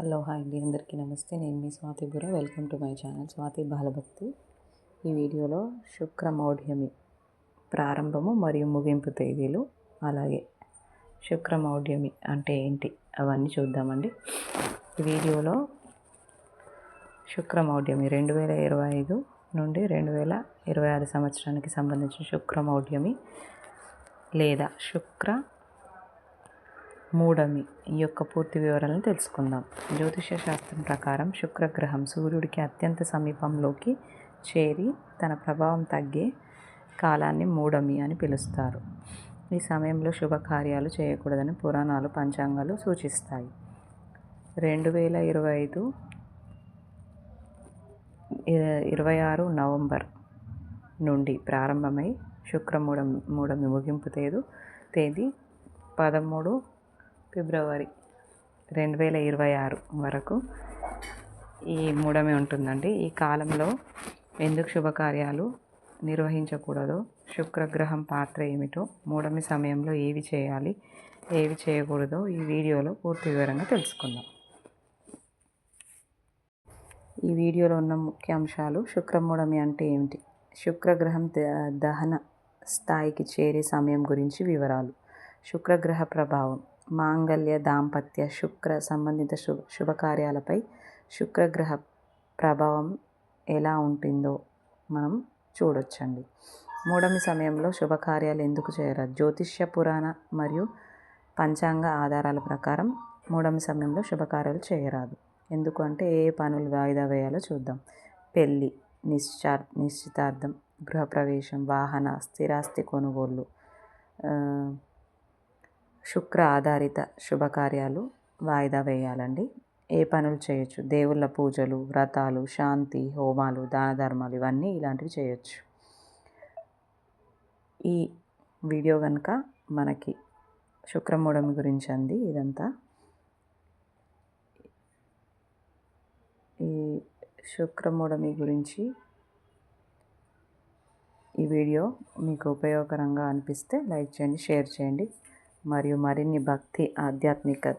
Hello hi అండి అందరికీ నమస్తే. నేను మీ Swathi బుర welcome to my channel Swathi Balabhakti. ఈ వీడియోలో శుక్రమౌఢ్యమి ప్రారంభము మరియు ముగింపు తేదీలు అలాగే శుక్రమౌఢ్యమి అంటే ఏంటి అవన్నీ చూద్దామండి. ఈ వీడియోలో శుక్రమౌఢ్యమి రెండు వేల ఇరవై ఐదు నుండి రెండు వేల ఇరవై ఆరు సంవత్సరానికి సంబంధించిన శుక్రమౌఢ్యమి లేదా శుక్ర మూడమి ఈ యొక్క పూర్తి వివరాలను తెలుసుకుందాం. జ్యోతిష శాస్త్రం ప్రకారం శుక్రగ్రహం సూర్యుడికి అత్యంత సమీపంలోకి చేరి తన ప్రభావం తగ్గే కాలాన్ని మూడమి అని పిలుస్తారు. ఈ సమయంలో శుభకార్యాలు చేయకూడదని పురాణాలు పంచాంగాలు సూచిస్తాయి. రెండు వేల ఇరవై ఐదు ఇరవై ఆరు నవంబర్ నుండి ప్రారంభమై శుక్రమూఢం మూడమి ముగింపు తేదీ తేదీ పదమూడు ఫిబ్రవరి రెండు వేల ఇరవై ఆరు వరకు ఈ మూడమే ఉంటుందండి. ఈ కాలంలో ఎందుకు శుభకార్యాలు నిర్వహించకూడదో? శుక్రగ్రహం పాత్ర ఏమిటో మూడమి సమయంలో ఏవి చేయాలి ఏవి చేయకూడదో ఈ వీడియోలో పూర్తి వివరంగా తెలుసుకుందాం. ఈ వీడియోలో ఉన్న ముఖ్య అంశాలు శుక్రమూడమి అంటే ఏమిటి? శుక్రగ్రహం దహన స్థాయికి చేరే సమయం గురించి వివరాలు. శుక్రగ్రహ ప్రభావం మాంగళ్య దాంపత్య శుక్ర సంబంధిత శుభ శుభకార్యాలపై శుక్రగ్రహ ప్రభావం ఎలా ఉంటుందో మనం చూడొచ్చండి. మూడమి సమయంలో శుభకార్యాలు ఎందుకు చేయరాదు జ్యోతిష్య పురాణ మరియు పంచాంగ ఆధారాల ప్రకారం మూడమి సమయంలో శుభకార్యాలు చేయరాదు. ఎందుకు అంటే ఏ పనులు వాయిదా వేయాలో చూద్దాం. పెళ్ళి నిశ్చార్ నిశ్చితార్థం గృహప్రవేశం వాహన స్థిరాస్తి కొనుగోళ్ళు శుక్ర ఆధారిత శుభకార్యాలు వాయిదా వేయాలండి. ఏ పనులు చేయొచ్చు? దేవుళ్ళ పూజలు వ్రతాలు శాంతి హోమాలు దాన ధర్మాలు ఇవన్నీ ఇలాంటివి చేయొచ్చు. ఈ వీడియో కనుక మనకి శుక్రమూఢమి గురించి అంది ఇదంతా. ఈ శుక్రమూఢమి గురించి ఈ వీడియో మీకు ఉపయోగకరంగా అనిపిస్తే లైక్ చేయండి షేర్ చేయండి. మరియు మరిన్ని భక్తి ఆధ్యాత్మిక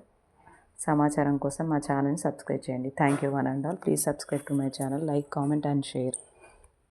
సమాచారం కోసం మా ఛానల్ని సబ్స్క్రైబ్ చేయండి. Thank you one and all please subscribe to my channel like comment and share